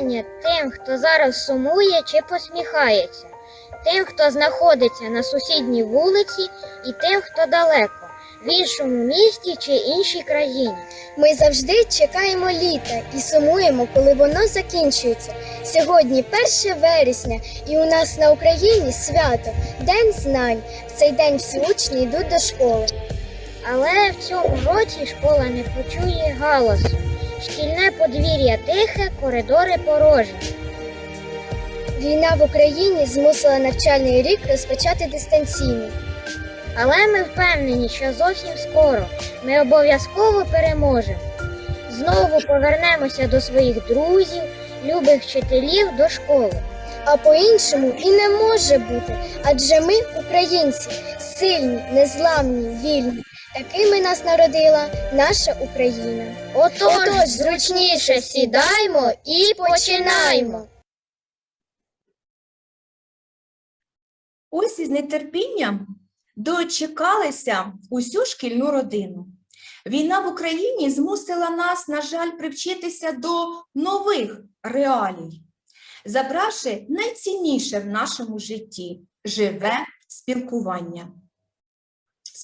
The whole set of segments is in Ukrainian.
Мої тим, хто зараз сумує чи посміхається, тим, хто знаходиться на сусідній вулиці, і тим, хто далеко, в іншому місті чи іншій країні. Ми завжди чекаємо літа і сумуємо, коли воно закінчується. Сьогодні 1 вересня, і у нас на Україні свято День знань. В цей день всі учні йдуть до школи. Але в цьому році школа не почує галасу. Шкільне подвір'я тихе, коридори порожні. Війна в Україні змусила навчальний рік розпочати дистанційно. Але ми впевнені, що зовсім скоро ми обов'язково переможемо. Знову повернемося до своїх друзів, любих вчителів до школи. А по-іншому і не може бути, адже ми, українці, сильні, незламні, вільні. Такими нас народила наша Україна. Отож, зручніше сідаймо і починаймо. Ось із нетерпінням дочекалися усю шкільну родину. Війна в Україні змусила нас, на жаль, привчитися до нових реалій, забравши найцінніше в нашому житті живе спілкування.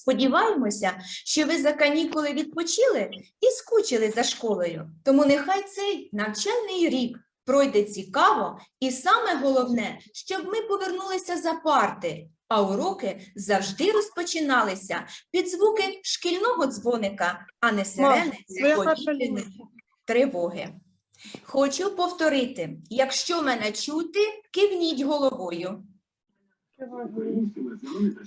Сподіваємося, що ви за канікули відпочили і скучили за школою. Тому нехай цей навчальний рік пройде цікаво, і саме головне, щоб ми повернулися за парти, а уроки завжди розпочиналися під звуки шкільного дзвоника, а не сирени повітряної тривоги. Хочу повторити: якщо мене чути, кивніть головою.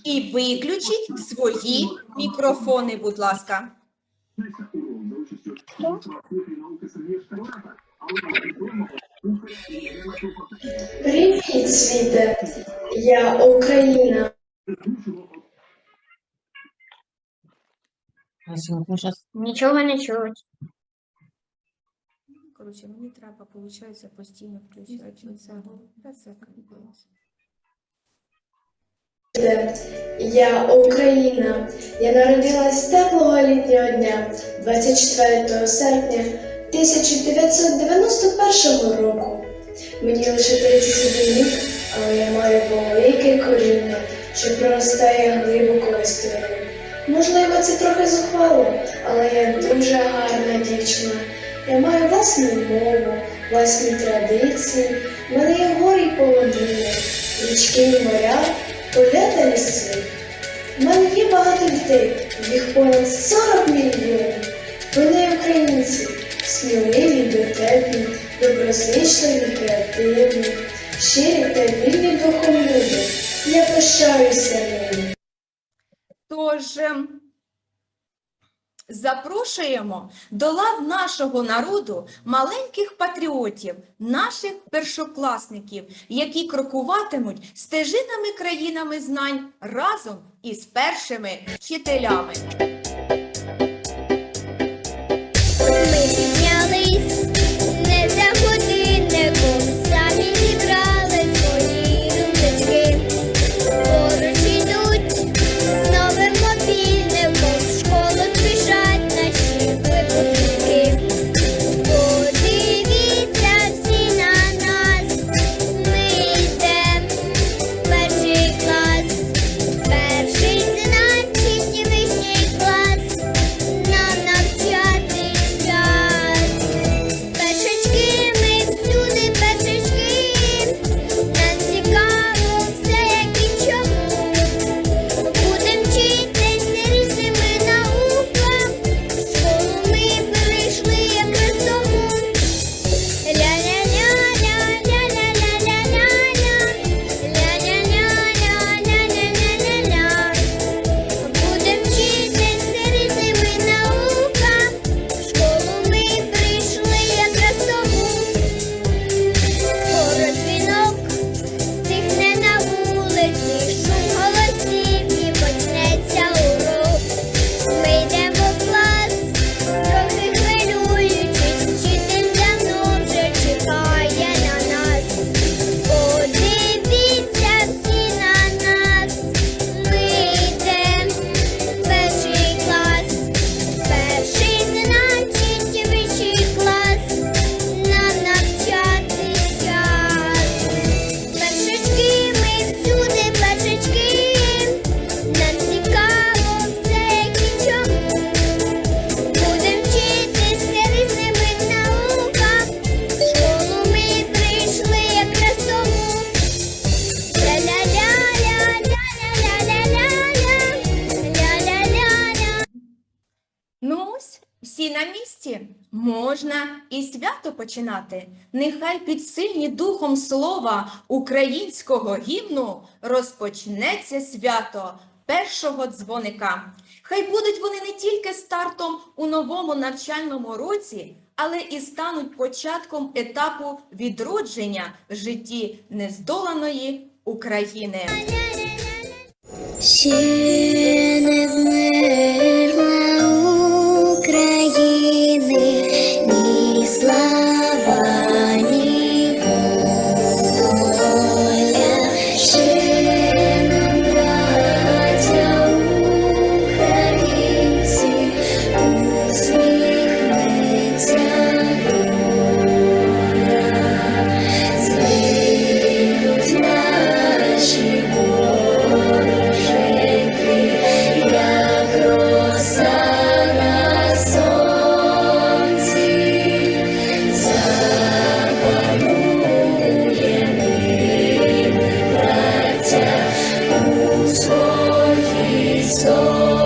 І виключіть свої мікрофони, будь ласка. Привіт, світе! Я Україна. Нічого не чуть. Коротше, мені треба, виходить, постійно включати. Це Я Україна. Я народилась теплого літнього дня, 24 серпня 1991 року. Мені лише 31 рік, але я маю велике коріння, що проростає глибоко в історію. Можливо, це трохи зухвало, але я дуже гарна дівчина. Я маю власну мову, власні традиції, в мене є й полонини, річки і моря, поля та ліси. У мене є багато дітей, їх понад 40 мільйонів. Вони українці, сміливі, дотепні, доброзичливі, креативні, щирі та вільні духом люди. Я пишаюся ними. Тож ем, запрошуємо до лав нашого народу маленьких патріотів, наших першокласників, які крокуватимуть стежинами країнами знань разом із першими вчителями. Свято починати. Нехай підсильні духом слова українського гімну розпочнеться свято першого дзвоника. Хай будуть вони не тільки стартом у новому навчальному році, але і стануть початком етапу відродження в житті нездоланої України. Ще не своїй сорочі,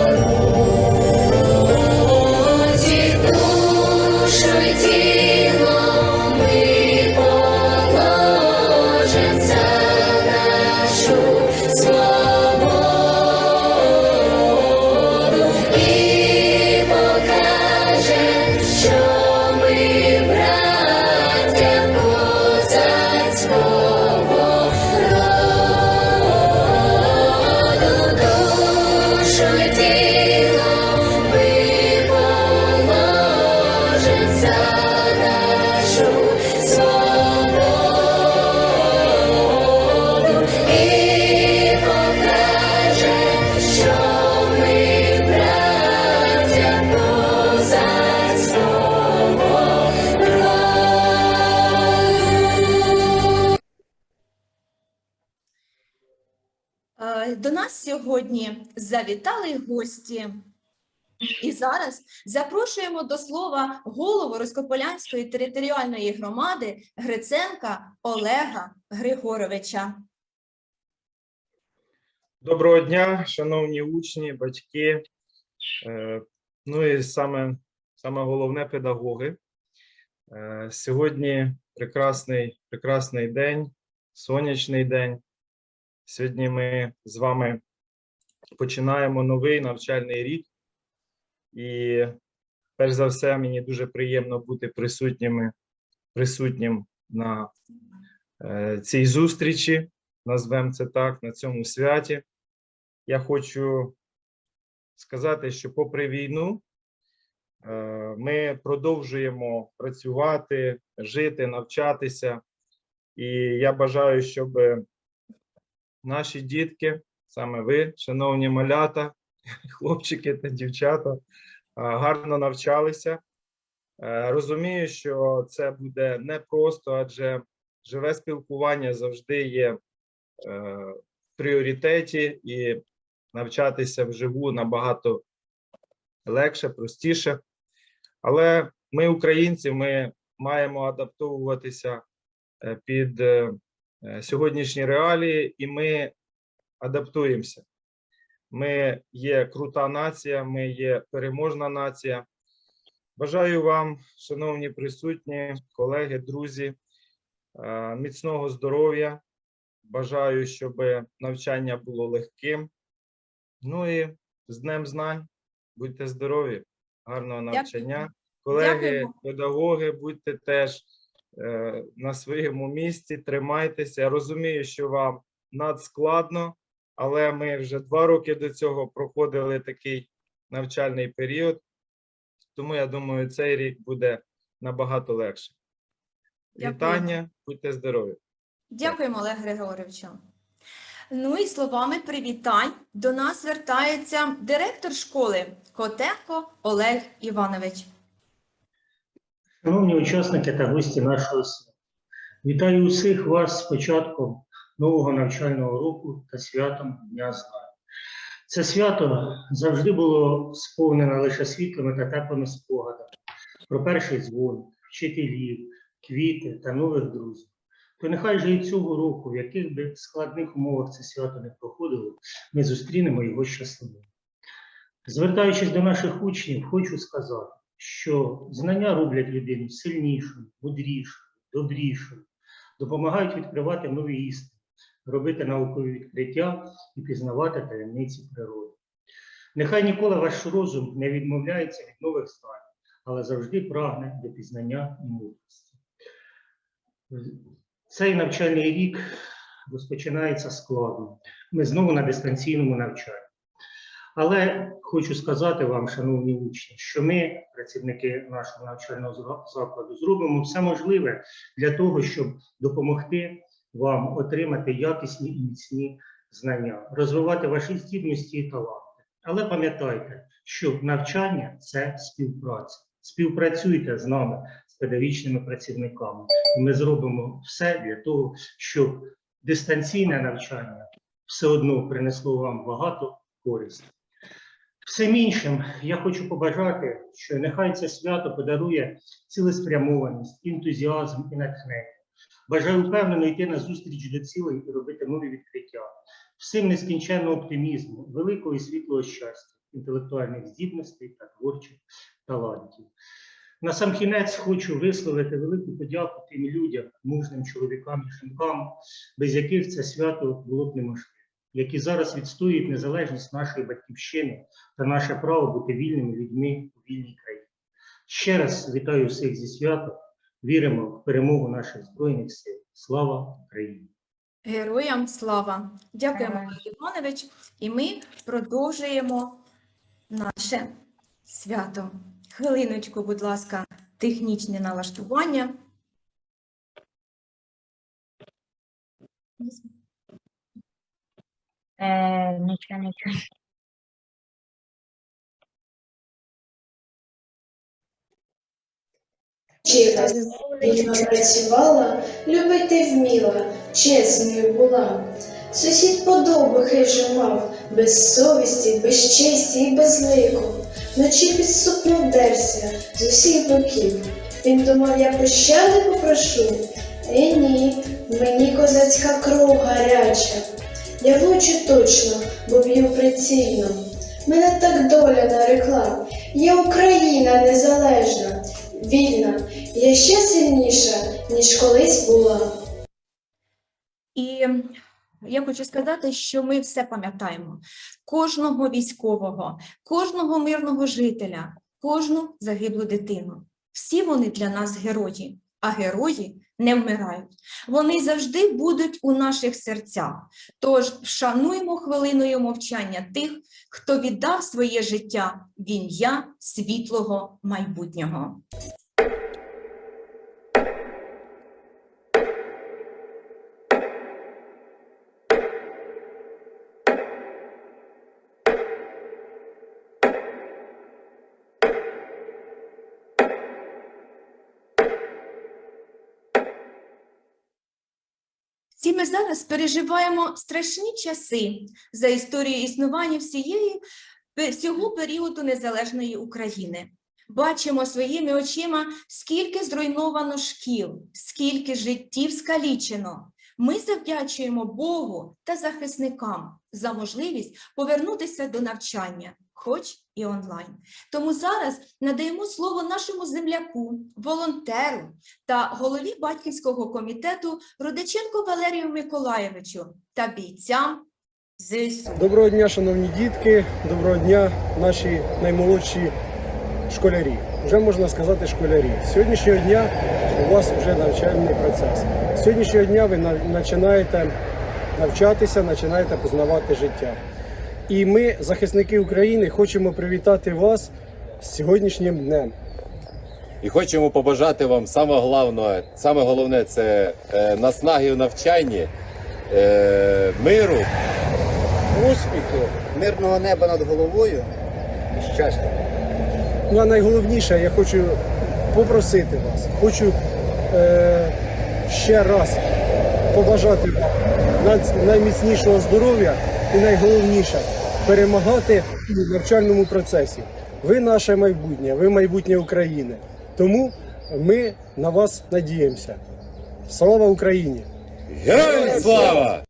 До нас сьогодні завітали гості. І зараз запрошуємо до слова голову Роскополянської територіальної громади Гриценка Олега Григоровича. Доброго дня, шановні учні, батьки, е, ну і саме, саме головне педагоги. Е, Сьогодні прекрасний, прекрасний день, сонячний день. Сьогодні ми з вами починаємо новий навчальний рік. І перш за все, мені дуже приємно бути присутніми, присутнім на е, цій зустрічі, назвемо це так, на цьому святі. Я хочу сказати, що попри війну е, ми продовжуємо працювати, жити, навчатися. І я бажаю, щоб наші дітки, саме ви, шановні малята, хлопчики та дівчата, гарно навчалися. Е, Розумію, що це буде непросто, адже живе спілкування завжди є е, в пріоритеті, і навчатися вживу набагато легше, простіше. Але ми, українці, ми маємо адаптовуватися е, під сьогоднішні реалії, і ми адаптуємося. Ми є крута нація, ми є переможна нація. Бажаю вам, шановні присутні, колеги, друзі, е, міцного здоров'я. Бажаю, щоб навчання було легким. Ну і з Днем знань. Будьте здорові, гарного навчання. Колеги, Дякуємо. педагоги, будьте теж е, на своєму місці, тримайтеся. Я розумію, що вам надскладно, але ми вже два роки до цього проходили такий навчальний період. Тому я думаю, цей рік буде набагато легше. Дякую. Вітання, будьте здорові. Дякуємо, Олег Григоровичу. Ну і словами привітань до нас звертається директор школи Котенко Олег Іванович. Шановні учасники та гості нашого свята, вітаю усіх вас з початком нового навчального року та святом Дня Знань. Це свято завжди було сповнене лише світлими та теплими спогадами про перший дзвон, вчителів, квіти та нових друзів. То нехай же і цього року, в яких би складних умовах це свято не проходило, ми зустрінемо його щасливим. Звертаючись до наших учнів, хочу сказати, що знання роблять людину сильнішою, мудрішою, добрішою, допомагають відкривати нові істини, робити наукові відкриття і пізнавати таємниці природи. Нехай ніколи ваш розум не відмовляється від нових знань, але завжди прагне до пізнання і мудрості. Цей навчальний рік розпочинається складно. Ми знову на дистанційному навчанні. Але хочу сказати вам, шановні учні, що ми, працівники нашого навчального закладу, зробимо все можливе для того, щоб допомогти вам отримати якісні і міцні знання, розвивати ваші здібності і таланти. Але пам'ятайте, що навчання це співпраця. Співпрацюйте з нами, з педагогічними працівниками, ми зробимо все для того, щоб дистанційне навчання все одно принесло вам багато користі. Всім іншим я хочу побажати, що нехай це свято подарує цілеспрямованість, ентузіазм і натхнення. Бажаю впевнено йти на зустріч до цілей і робити нові відкриття. Всім нескінченного оптимізму, великого і світлого щастя, інтелектуальних здібностей та творчих талантів. На сам кінець хочу висловити велику подяку тим людям, мужним чоловікам і жінкам, без яких це свято було б неможливо, які зараз відстоюють незалежність нашої батьківщини та наше право бути вільними людьми у вільній країні. Ще раз вітаю всіх зі святом. Віримо в перемогу наших збройних сил. Слава Україні! Героям слава! Дякуємо. Олег Іванович. І ми продовжуємо наше свято. Хвилиночку, будь ласка, технічне налаштування. Е, нічого, нічого. Вчилась, вільно працювала, любити вміла, чесною була. Сусід подобу хижу мав, без совісті, без честі і без лику. Вночі під сукню вдерся з усіх боків. Він думав, я пощади попрошу. Е, ні, мені козацька кров гаряча. Я влучу точно, бо б'ю прицільно. Мене так доля нарекла. Я Україна незалежна, вільна, я ще сильніша, ніж колись була. І я хочу сказати, що ми все пам'ятаємо: кожного військового, кожного мирного жителя, кожну загиблу дитину. Всі вони для нас герої, а герої не вмирають. Вони завжди будуть у наших серцях. Тож вшануємо хвилиною мовчання тих, хто віддав своє життя в ім'я світлого майбутнього. Ми зараз переживаємо страшні часи за історією існування всієї всього періоду незалежної України. Бачимо своїми очима, скільки зруйновано шкіл, скільки життів скалічено. Ми завдячуємо Богу та захисникам за можливість повернутися до навчання, хоч і онлайн. Тому зараз надаємо слово нашому земляку, волонтеру та голові батьківського комітету Рудиченко Валерію Миколаєвичу та бійцям ЗСУ. Доброго дня, шановні дітки, доброго дня, наші наймолодші школярі. Вже можна сказати школярі. З сьогоднішнього дня у вас вже навчальний процес. З сьогоднішнього дня ви на- починаєте навчатися, починаєте познавати життя. І ми, захисники України, хочемо привітати вас з сьогоднішнім днем. І хочемо побажати вам саме головне, саме головне це е, наснаги в навчанні, е, миру, успіху, мирного неба над головою і щастя. Ну а найголовніше, я хочу попросити вас, хочу е, ще раз побажати вам найміцнішого здоров'я і найголовніше перемагати у навчальному процесі. Ви наше майбутнє, ви майбутнє України. Тому ми на вас надіємося. Слава Україні! героям слава!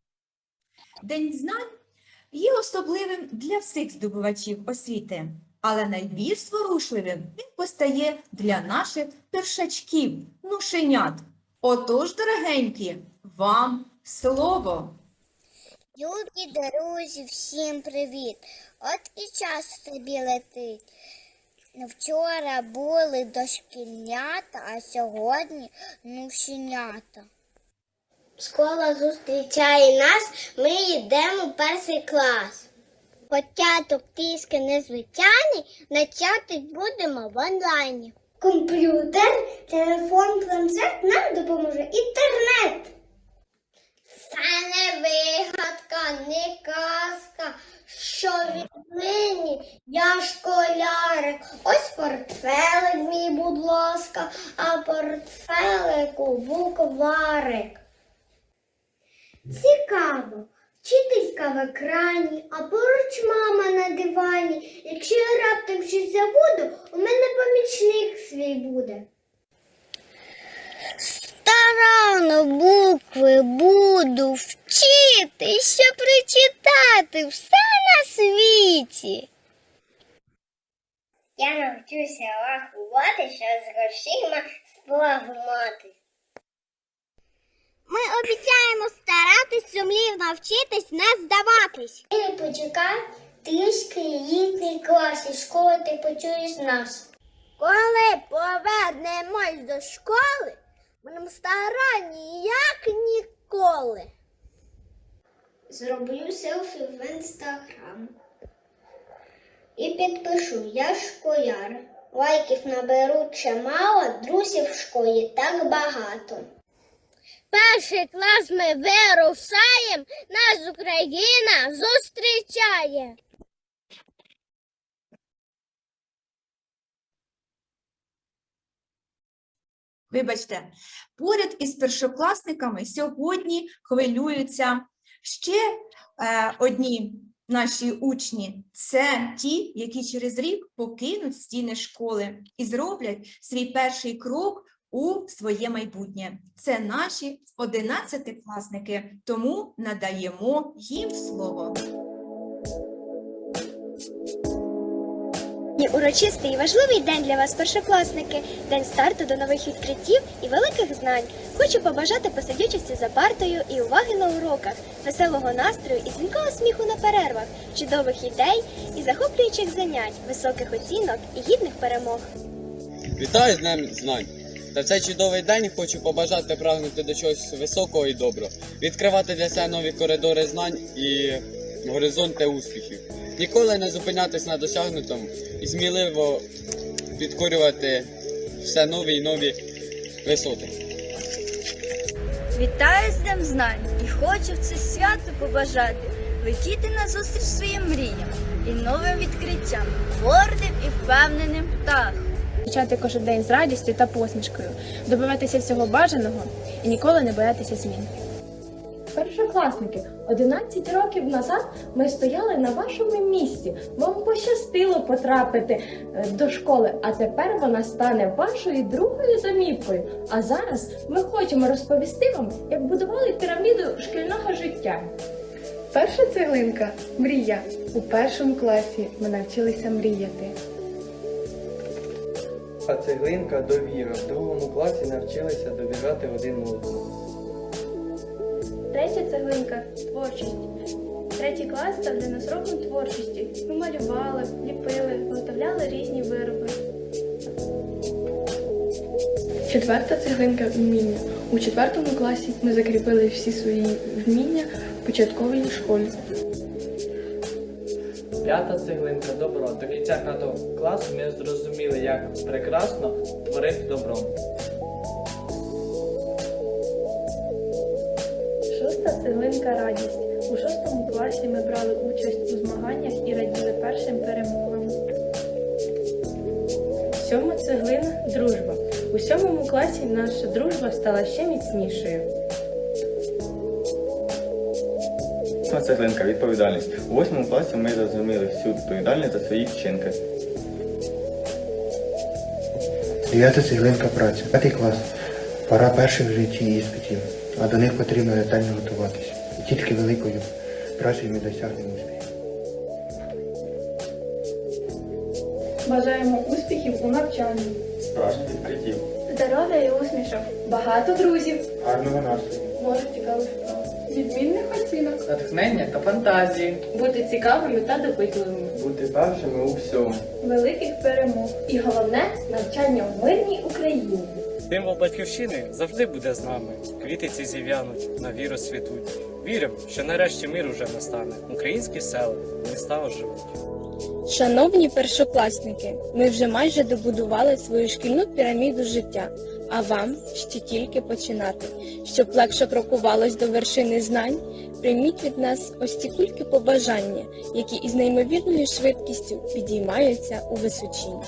День знань є особливим для всіх здобувачів освіти. Але найбільш зворушливим він постає для наших першачків, нушенят. Отож, дорогенькі, вам слово. Любі друзі, всім привіт! От і час тобі летить. Вчора були дошкільнята, а сьогодні нушенята. Школа зустрічає нас, ми йдемо в перший клас. Початок трішки незвичайний, начати будемо в онлайні. Комп'ютер, телефон, планшет нам допоможе інтернет. Це не вигадка, не казка, що віднині я школярик. Ось портфелик мій, будь ласка, а портфелику букварик. Цікаво. Вчительська в екрані, а поруч мама на дивані. Якщо я раптом щось забуду, у мене помічник свій буде. Старано букви буду вчити, щоб прочитати все на світі. Я навчуся рахувати, що з грошима справу мати. Ми обіцяємо старатись сумлів навчитись, не здаватись. І почекай трішки літній клас, і школи ти почуєш нас. Коли повернемось до школи, будемо старанні, як ніколи. Зроблю селфі в інстаграм. І підпишу, я школяр. Лайків наберу чимало, друзів в школі так багато. Перший клас ми вирушаємо, нас Україна зустрічає. Вибачте, поряд із першокласниками сьогодні хвилюються ще е, одні наші учні. Це ті, які через рік покинуть стіни школи і зроблять свій перший крок у своє майбутнє. Це наші одинадцятикласники, тому надаємо їм слово. І урочистий і важливий день для вас, першокласники, день старту до нових відкриттів і великих знань. Хочу побажати посидючості за партою і уваги на уроках, веселого настрою і дзвінкого сміху на перервах, чудових ідей і захоплюючих занять, високих оцінок і гідних перемог. Вітаю з Днем знань! Та в цей чудовий день хочу побажати прагнути до чогось високого і доброго, відкривати для себе нові коридори знань і горизонти успіхів, ніколи не зупинятись на досягнутому і сміливо підкорювати все нові і нові висоти. Вітаю з Днем знань і хочу в це свято побажати летіти назустріч своїм мріям і новим відкриттям, гордим і впевненим птахом. Почати кожен день з радістю та посмішкою, добиватися всього бажаного і ніколи не боятися змін. Першокласники, 11 років назад ми стояли на вашому місці. Вам пощастило потрапити е, до школи, а тепер вона стане вашою другою домівкою. А зараз ми хочемо розповісти вам, як будували піраміду шкільного життя. Перша цеглинка мрія. У першому класі ми навчилися мріяти. А цеглинка довіра. В другому класі навчилися довіряти один одному. Третя цеглинка творчість. Третій клас став для нас роком творчості. Ми малювали, ліпили, виготовляли різні вироби. Четверта цеглинка вміння. У четвертому класі ми закріпили всі свої вміння в початковій школі. П'ята цеглинка добро. До кінця п'ятого класу ми зрозуміли, як прекрасно творити добро. Цеглинка радість. У шостому класі ми брали участь у змаганнях і раділи першим перемогам. Сьома цеглина дружба. У сьомому класі наша дружба стала ще міцнішою. Восьма цеглинка відповідальність. У восьмому класі ми зрозуміли всю відповідальність за свої вчинки. Дев'ята цеглинка праця. П'ятий клас. Пора перших в житті іспитів, а до них потрібно ретельно готуватися. І тільки великою працею ми досягнемо успіху. Бажаємо успіхів у навчанні, Справжніх відкриттів. здоров'я і усмішок, багато друзів, Гарного настрою. може цікавих справ, відмінних оцінок, Натхнення та фантазії. бути цікавими та допитливими, Бути першими у всьому. великих перемог і головне навчання в мирній Україні. Символ батьківщини завжди буде з нами. Квіти ці зів'януть, на віру світуть. Віримо, що нарешті мир уже настане. Українські села, міста оживуть. Шановні першокласники, ми вже майже добудували свою шкільну піраміду життя, а вам ще тільки починати. Щоб легше крокувалось до вершини знань, прийміть від нас ось ці кульки побажання, які із неймовірною швидкістю підіймаються у височінь.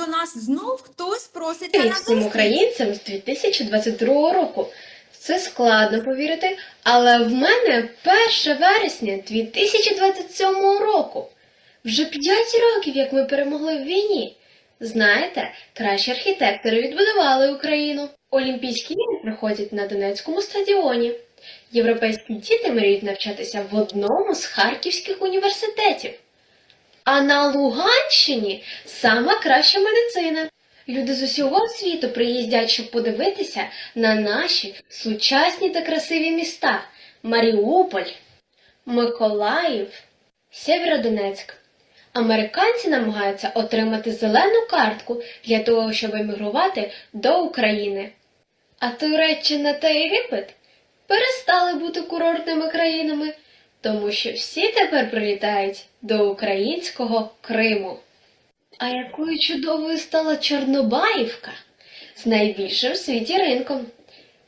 До нас знов хтось Привіт на всім українцям з 2022 року. Це складно повірити, але в мене 1 вересня 2027 року. Вже 5 років, як ми перемогли в війні. Знаєте, кращі архітектори відбудували Україну. Олімпійські ігри проходять на Донецькому стадіоні. Європейські діти мріють навчатися в одному з харківських університетів. А на Луганщині сама краща медицина. Люди з усього світу приїздять, щоб подивитися на наші сучасні та красиві міста Маріуполь, Миколаїв, Сєвєродонецьк. Американці намагаються отримати зелену картку для того, щоб емігрувати до України. А Туреччина та Єгипет перестали бути курортними країнами, тому що всі тепер прилітають до українського Криму. А якою чудовою стала Чорнобаївка з найбільшим в світі ринком,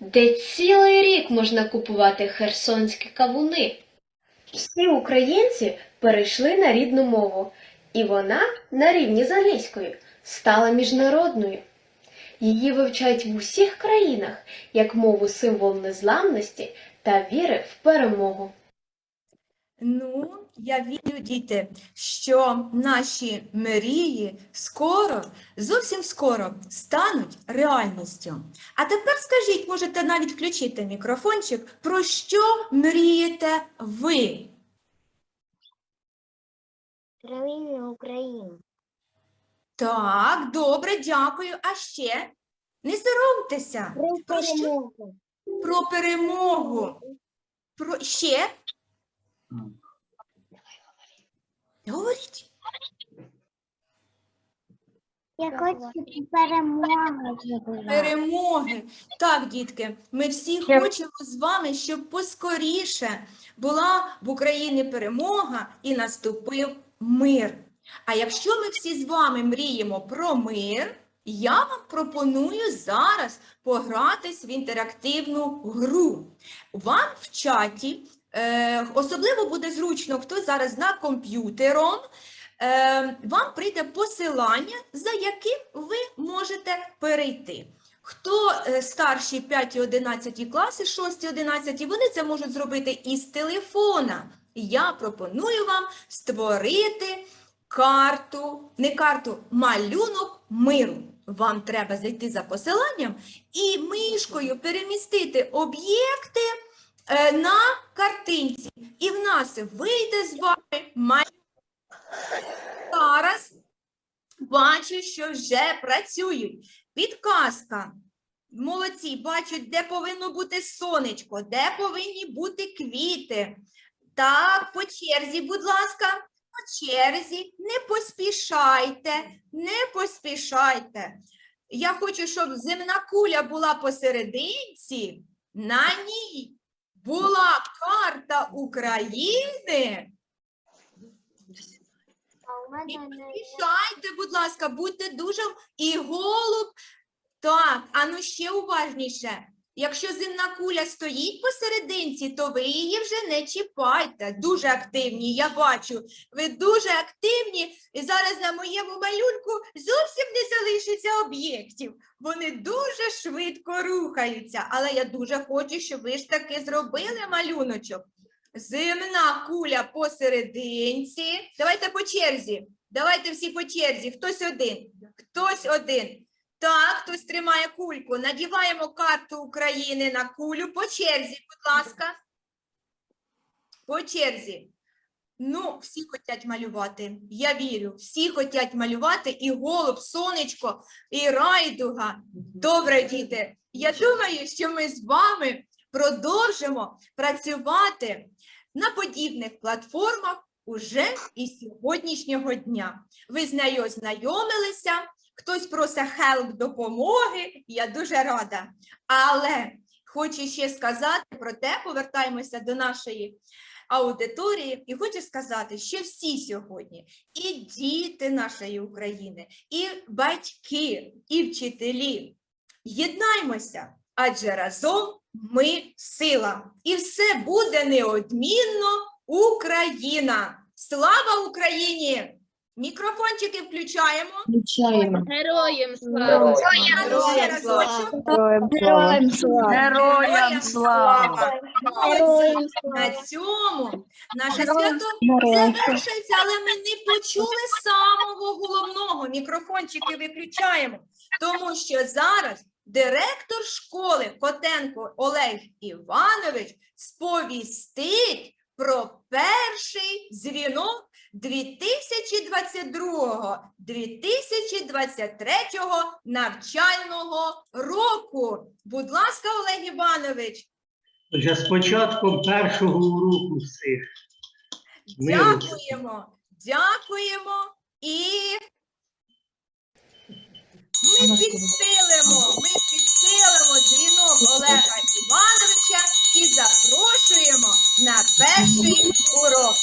де цілий рік можна купувати херсонські кавуни. Всі українці перейшли на рідну мову, і вона на рівні з англійською стала міжнародною. Її вивчають в усіх країнах як мову символ незламності та віри в перемогу. Ну, я вірю, діти, що наші мрії скоро, зовсім скоро стануть реальністю. А тепер скажіть, можете навіть включити мікрофончик, про що мрієте ви? Про вільну Так, добре, дякую. А ще не соромтеся. Про що? перемогу. Про перемогу. Про ще? Говоріть. Я хочу перемоги. Перемоги. Так, дітки, ми всі хочемо з вами, щоб поскоріше була в Україні перемога і наступив мир. А якщо ми всі з вами мріємо про мир, я вам пропоную зараз погратись в інтерактивну гру. Вам в чаті особливо буде зручно, хто зараз на комп'ютером. Е, вам прийде посилання, за яким ви можете перейти. Хто е, старші 5 і 11 класи, 6 і 11, вони це можуть зробити із телефона. Я пропоную вам створити карту, не карту, малюнок миру. Вам треба зайти за посиланням і мишкою перемістити об'єкти е, на картинці. І в нас вийде з вами малюнок. Зараз бачу, що вже працюють. Підказка. Молодці, бачать, де повинно бути сонечко, де повинні бути квіти. Так, по черзі, будь ласка, по черзі. Не поспішайте, не поспішайте. Я хочу, щоб земна куля була посерединці, на ній була карта України. І поспішайте, будь ласка, будьте дуже і голуб. Так, а ну ще уважніше. Якщо земна куля стоїть посерединці, то ви її вже не чіпайте. Дуже активні, я бачу. Ви дуже активні, і зараз на моєму малюнку зовсім не залишиться об'єктів. Вони дуже швидко рухаються. Але я дуже хочу, щоб ви ж таки зробили малюночок. Земна куля посерединці. Давайте по черзі. Давайте всі по черзі. Хтось один. Хтось один. Так, хтось тримає кульку. Надіваємо карту України на кулю по черзі, будь ласка. по черзі. Ну, всі хочуть малювати. Я вірю, всі хочуть малювати і голуб, сонечко, і райдуга. Добре, діти. Я думаю, що ми з вами продовжимо працювати на подібних платформах уже і сьогоднішнього дня. Ви з нею ознайомилися, хтось просить хелп допомоги, я дуже рада. Але хочу ще сказати про те, повертаємося до нашої аудиторії, і хочу сказати, що всі сьогодні, і діти нашої України, і батьки, і вчителі, єднаймося, адже разом ми сила, і все буде неодмінно Україна. Слава Україні! Мікрофончики включаємо. Включаємо. Героям слава! Героям слава! Героям слава! Героям слава! Героям На цьому наше свято слава! завершується, але ми не почули самого головного. Мікрофончики виключаємо, тому що зараз директор школи Котенко Олег Іванович сповістить про перший дзвінок 2022-2023 навчального року. Будь ласка, Олег Іванович. Вже з початком першого уроку всіх. Дякуємо, дякуємо і ми підсилимо, ми підсилимо дзвінок Олега Івановича і запрошуємо на перший урок.